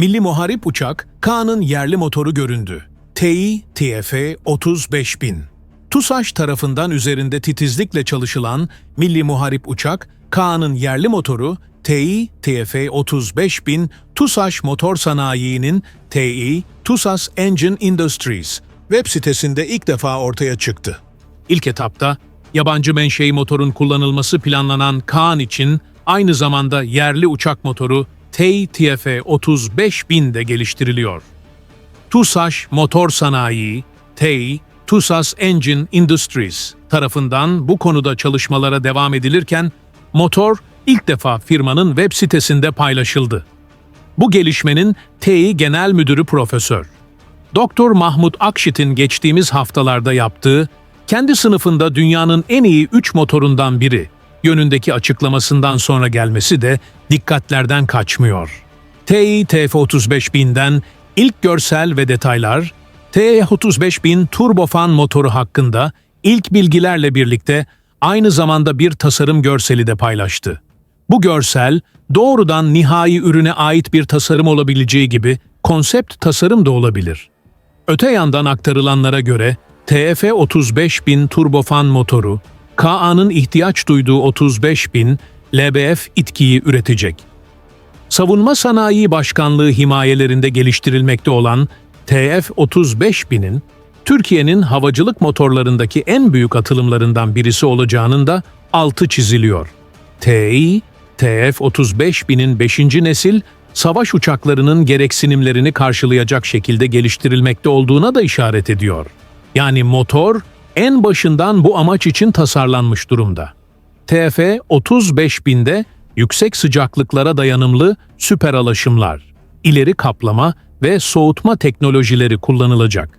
Milli Muharip Uçak, Kaan'ın yerli motoru göründü. TI TF 35000. TUSAŞ tarafından üzerinde titizlikle çalışılan Milli Muharip Uçak, Kaan'ın yerli motoru TI TF 35000 TUSAŞ Motor Sanayi'nin TI TUSAS Engine Industries web sitesinde ilk defa ortaya çıktı. İlk etapta yabancı menşei motorun kullanılması planlanan Kaan için aynı zamanda yerli uçak motoru TEI TF 35000 de geliştiriliyor. TUSAŞ Motor Sanayi, TEI, TUSAS Engine Industries tarafından bu konuda çalışmalara devam edilirken, motor ilk defa firmanın web sitesinde paylaşıldı. Bu gelişmenin TEI Genel Müdürü Profesör Doktor Mahmut Akşit'in geçtiğimiz haftalarda yaptığı, kendi sınıfında dünyanın en iyi 3 motorundan biri yönündeki açıklamasından sonra gelmesi de dikkatlerden kaçmıyor. TI TF35000'den ilk görsel ve detaylar, TE35000 turbofan motoru hakkında ilk bilgilerle birlikte aynı zamanda bir tasarım görseli de paylaştı. Bu görsel doğrudan nihai ürüne ait bir tasarım olabileceği gibi konsept tasarım da olabilir. Öte yandan aktarılanlara göre TF 35000 turbofan motoru, KA'nın ihtiyaç duyduğu 35000 LBF itkiyi üretecek. Savunma Sanayi Başkanlığı himayelerinde geliştirilmekte olan TF 35000'in Türkiye'nin havacılık motorlarındaki en büyük atılımlarından birisi olacağının da altı çiziliyor. TI, TF 35000'in 5. nesil savaş uçaklarının gereksinimlerini karşılayacak şekilde geliştirilmekte olduğuna da işaret ediyor. Yani motor en başından bu amaç için tasarlanmış durumda. TF 35000'de yüksek sıcaklıklara dayanımlı süper alaşımlar, ileri kaplama ve soğutma teknolojileri kullanılacak.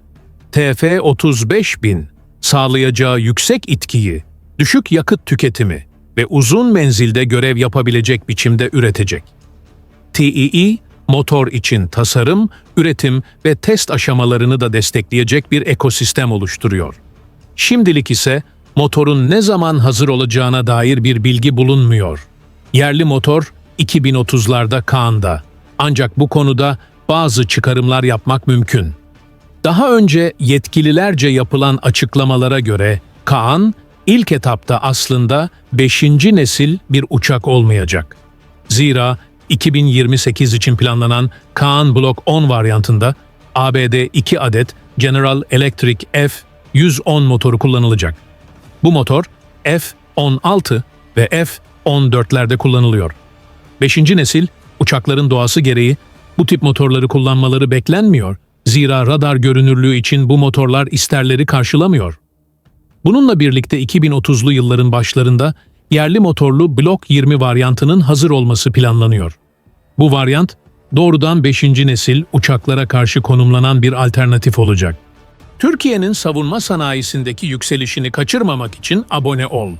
TF 35000 sağlayacağı yüksek itkiyi, düşük yakıt tüketimi ve uzun menzilde görev yapabilecek biçimde üretecek. TEE, motor için tasarım, üretim ve test aşamalarını da destekleyecek bir ekosistem oluşturuyor. Şimdilik ise motorun ne zaman hazır olacağına dair bir bilgi bulunmuyor. Yerli motor 2030'larda Kaan'da. Ancak bu konuda bazı çıkarımlar yapmak mümkün. Daha önce yetkililerce yapılan açıklamalara göre Kaan ilk etapta aslında 5. nesil bir uçak olmayacak. Zira 2028 için planlanan Kaan Block 10 varyantında ABD 2 adet General Electric F-110 motoru kullanılacak. Bu motor F-16 ve F-14'lerde kullanılıyor. 5. nesil uçakların doğası gereği bu tip motorları kullanmaları beklenmiyor. Zira radar görünürlüğü için bu motorlar isterleri karşılamıyor. Bununla birlikte 2030'lu yılların başlarında yerli motorlu Block 20 varyantının hazır olması planlanıyor. Bu varyant doğrudan 5. nesil uçaklara karşı konumlanan bir alternatif olacak. Türkiye'nin savunma sanayisindeki yükselişini kaçırmamak için abone ol.